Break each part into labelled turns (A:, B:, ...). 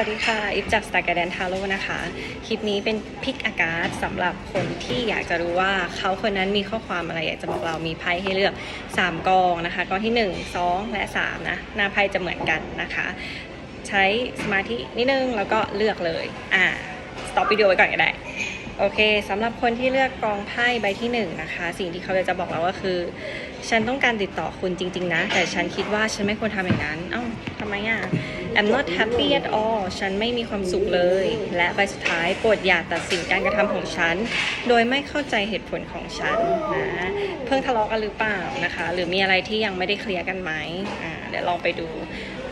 A: วัสดีค่ะ อิฟจากสตาร์การ์แดนทาโร่นะคะ คลิปนี้เป็นพิกอากาศสำหรับคนที่อยากจะรู้ว่าเขาคนนั้นมีข้อความอะไรอยากจะบอกเรามีไพ่ให้เลือก 3กองนะคะกองที่ 1 2 และ 3 นะ หน้าไพ่จะเหมือนกันนะคะ ใช้สมาธินิดนึง แล้วก็เลือกเลย อ่า สต็อปวิดีโอไว้ก่อนก็ได้ โอเคสำหรับคนที่เลือกกองไพ่ใบที่หนึ่งนะคะ สิ่งที่เขาจะบอกเราก็คือ ฉันต้องการติดต่อคุณจริง ๆ นะ แต่ฉันคิดว่าฉันไม่ควรทำอย่างนั้น เอ้าทำไมอะ I'm not happy at all ฉันไม่มีความสุขเลย และใบสุดท้ายโปรดอย่าตัดสินการกระทำของฉัน โดยไม่เข้าใจเหตุผลของฉันนะเพิ่งทะเลาะกันหรือเปล่านะคะ หรือมีอะไรที่ยังไม่ได้เคลียร์กันไหมอ่าเดี๋ยวลองไปดู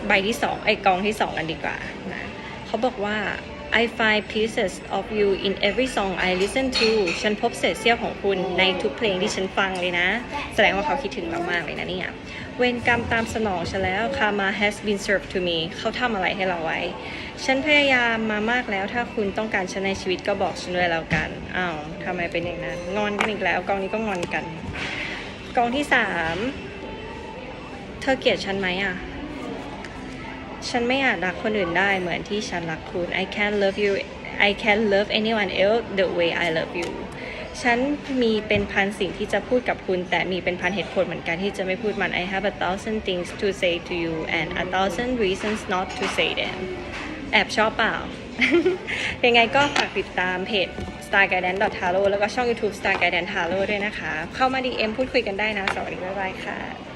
A: ใบที่สองไอ้กองที่สองกันดีกว่านะเขาบอกว่า I find pieces of you in every song I listen to ฉันพบเศษเสี้ยวของคุณในทุกเพลงที่ฉันฟังเลยนะ แสดงว่าเขาคิดถึงเรามากเลยนะเนี่ยเวรกรรมตามสนองฉันแล้ว karma has been served to me เขาทำอะไรให้เราไว้ ฉันพยายามมามากแล้ว ถ้าคุณต้องการฉันในชีวิตก็บอกฉันด้วยแล้วกันอ้าวทำไมเป็นอย่างนั้น งอนกันอีกแล้ว กองนี้ก็งอนกัน กองที่สามเธอเกลียดฉันไหมอะ ฉันไม่อาจรักคนอื่นได้เหมือนที่ฉันรักคุณ I can't love you I can't love anyone else the way I love you ฉันมีเป็นพันสิ่งที่จะพูดกับคุณ แต่มีเป็นพันเหตุผลเหมือนกันที่จะไม่พูดมัน I have a thousand things to say to you and a thousand reasons not to say them แอบชอบเปล่า ยังไงก็ฝากติดตามเพจ Star Guidance Tarot แล้วก็ช่อง YouTube Star Guidance Tarot ด้วยนะคะ เข้ามา DM พูดคุยกันได้นะ สวัสดี บ๊ายบายค่ะ